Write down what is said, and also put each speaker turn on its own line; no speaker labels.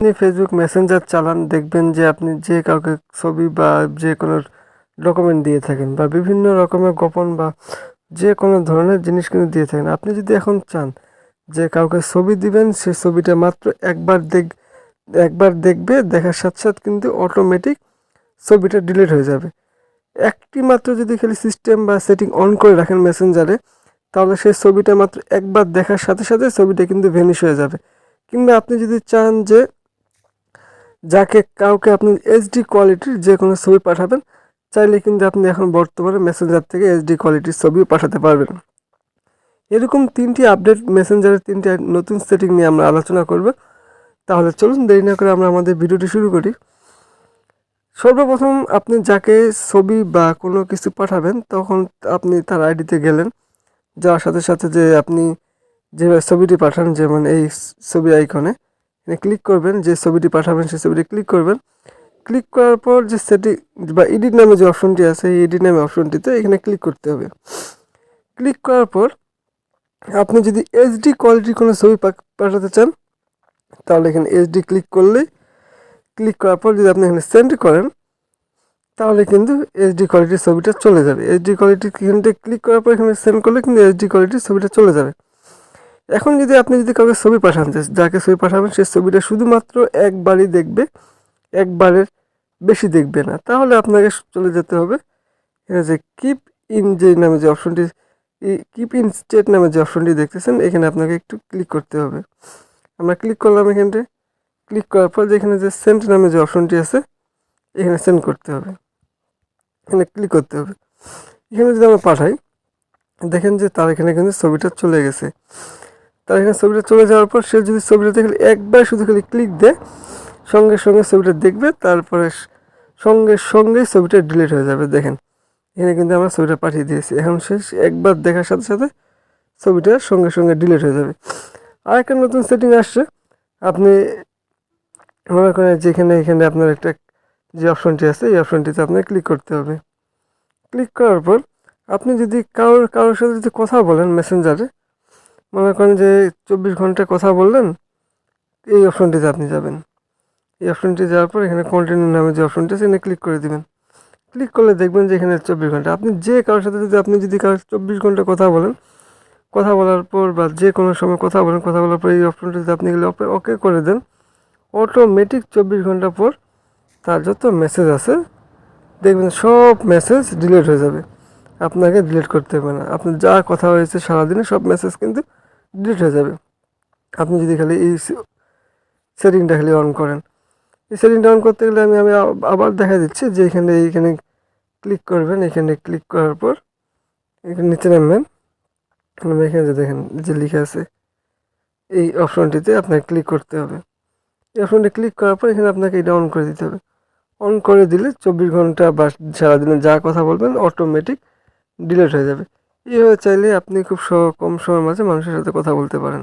আপনি Facebook Messenger চালান, দেখবেন যে আপনি যে কাউকে ছবি বা যে কোনো ডকুমেন্ট দিয়ে থাকেন বা বিভিন্ন রকমের গোপন বা যে কোনো ধরনের জিনিস কিন্তু দিয়ে থাকেন, আপনি যদি এখন চান যে কাউকে ছবি দিবেন, সে ছবিটা মাত্র একবার দেখ, একবার দেখবে, দেখার সাথে সাথে কিন্তু অটোমেটিক ছবিটা ডিলিট হয়ে যাবে। একটি মাত্র যদি খালি সিস্টেম বা সেটিং অন করে রাখেন মেসেঞ্জারে তাহলে সেই ছবিটা মাত্র একবার দেখার সাথে সাথে ছবিটা কিন্তু ভ্যানিশ হয়ে যাবে। কিংবা আপনি যদি চান যে যাকে কাউকে আপনি এইচডি কোয়ালিটির যে কোনো ছবি পাঠাবেন, চাইলে কিন্তু আপনি এখন বর্তমানে মেসেঞ্জার থেকে এইচডি কোয়ালিটির ছবিও পাঠাতে পারবেন। এরকম তিনটি আপডেট মেসেঞ্জারের তিনটি নতুন সেটিং নিয়ে আমরা আলোচনা করব। তাহলে চলুন দেরি না করে আমরা আমাদের ভিডিওটি শুরু করি। সর্বপ্রথম আপনি যাকে ছবি বা কোনো কিছু পাঠাবেন, তখন আপনি তার আইডিতে গেলেন। যাওয়ার সাথে সাথে যে আপনি যে ছবিটি পাঠান, যেমন এই ছবি আইকনে ক্লিক করবেন, যে ছবিটি পাঠাবেন সেই ছবিটি ক্লিক করবেন। ক্লিক করার পর যে সেটি বা এডিট নামে যে অপশনটি আছে, এই এডিট নামে অপশনটিতে এখানে ক্লিক করতে হবে। ক্লিক করার পর আপনি যদি এইচডি কোয়ালিটির কোনো ছবি পাঠাতে চান, তাহলে এখানে এইচডি ক্লিক করলেই ক্লিক করার পর যদি আপনি এখানে সেন্ড করেন, তাহলে কিন্তু এইচডি কোয়ালিটির ছবিটা চলে যাবে। এইচডি কোয়ালিটি এখানটা ক্লিক করার পর এখানে সেন্ড করলে কিন্তু এইচডি কোয়ালিটির ছবিটা চলে যাবে। এখন যদি আপনি যদি কাউকে ছবি পাঠান যাকে ছবি পাঠাবেন সেই ছবিটা শুধুমাত্র একবারই দেখবে, একবারের বেশি দেখবে না। তাহলে আপনাকে চলে যেতে হবে। এখানে যে কিপ ইন যে নামে যে অপশনটি কিপ ইন স্টেট নামে যে অপশনটি দেখতেছেন, এখানে আপনাকে একটু ক্লিক করতে হবে। আমরা ক্লিক করলাম এখানটায়। ক্লিক করার পর যেখানে যে সেন্ট নামে যে অপশনটি আছে, এখানে সেন্ড করতে হবে। এখানে ক্লিক করতে হবে। এখানে যদি আমরা পাঠাই, দেখেন যে তার এখানে কিন্তু ছবিটা চলে গেছে। তার এখানে ছবিটা চলে যাওয়ার পর সে যদি ছবিটা দেখলে একবার শুধু খালি ক্লিক দেয়, সঙ্গে সঙ্গে ছবিটা দেখবে, তারপরে সঙ্গে সঙ্গেই ছবিটা ডিলিট হয়ে যাবে। দেখেন, এখানে কিন্তু আমরা ছবিটা পাঠিয়ে দিয়েছি। এখন শেষ, একবার দেখার সাথে সাথে ছবিটা সঙ্গে সঙ্গে ডিলিট হয়ে যাবে। আর একটা নতুন সেটিং আসছে। আপনি মনে করেন যেখানে, এখানে আপনার একটা যে অপশনটি আছে, এই অপশনটিতে আপনাকে ক্লিক করতে হবে। ক্লিক করার পর আপনি যদি কারোর কারোর সাথে যদি কথা বলেন মেসেঞ্জারে মনে করেন যে চব্বিশ ঘণ্টা কথা বললেন, এই অপশনটিতে আপনি যাবেন। এই অপশনটি যাওয়ার পর এখানে কন্টিনিউ নামে যে অপশনটি আছে, এখানে ক্লিক করে দিবেন। ক্লিক করলে দেখবেন যে এখানে চব্বিশ ঘণ্টা। আপনি যে কারোর সাথে যদি, আপনি যদি কারোর চব্বিশ ঘণ্টা কথা বলেন, কথা বলার পর বা যে কোনো সময় কথা বলেন, কথা বলার পর এই অপশনটিতে আপনি গেলে ওকে করে দেন। অটোমেটিক চব্বিশ ঘণ্টা পর তার যত মেসেজ আছে, দেখবেন সব মেসেজ ডিলিট হয়ে যাবে। আপনাকে ডিলিট করতে হবে না। আপনার যা কথা হয়েছে সারাদিনে সব মেসেজ কিন্তু ডিলিট হয়ে যাবে। আপনি যদি খালি এই সেটিংটা খালি অন করেন। এই সেটিংটা অন করতে গেলে আমি আমি আবার দেখা দিচ্ছি যে এখানে, এইখানে ক্লিক করবেন। এখানে ক্লিক করার পর এখানে নিচে নামবেন। নামে এখানে যে দেখেন, যে লিখে আছে, এই অপশনটিতে আপনাকে ক্লিক করতে হবে। এই অপশনটি ক্লিক করার পর এখানে আপনাকে এটা অন করে দিতে হবে। অন করে দিলে চব্বিশ ঘণ্টা বা সারাদিনে যা কথা বলবেন অটোমেটিক ডিলিট হয়ে যাবে। এইভাবে চাইলে আপনি খুব কম সময়ের মাঝে মানুষের সাথে কথা বলতে পারেন।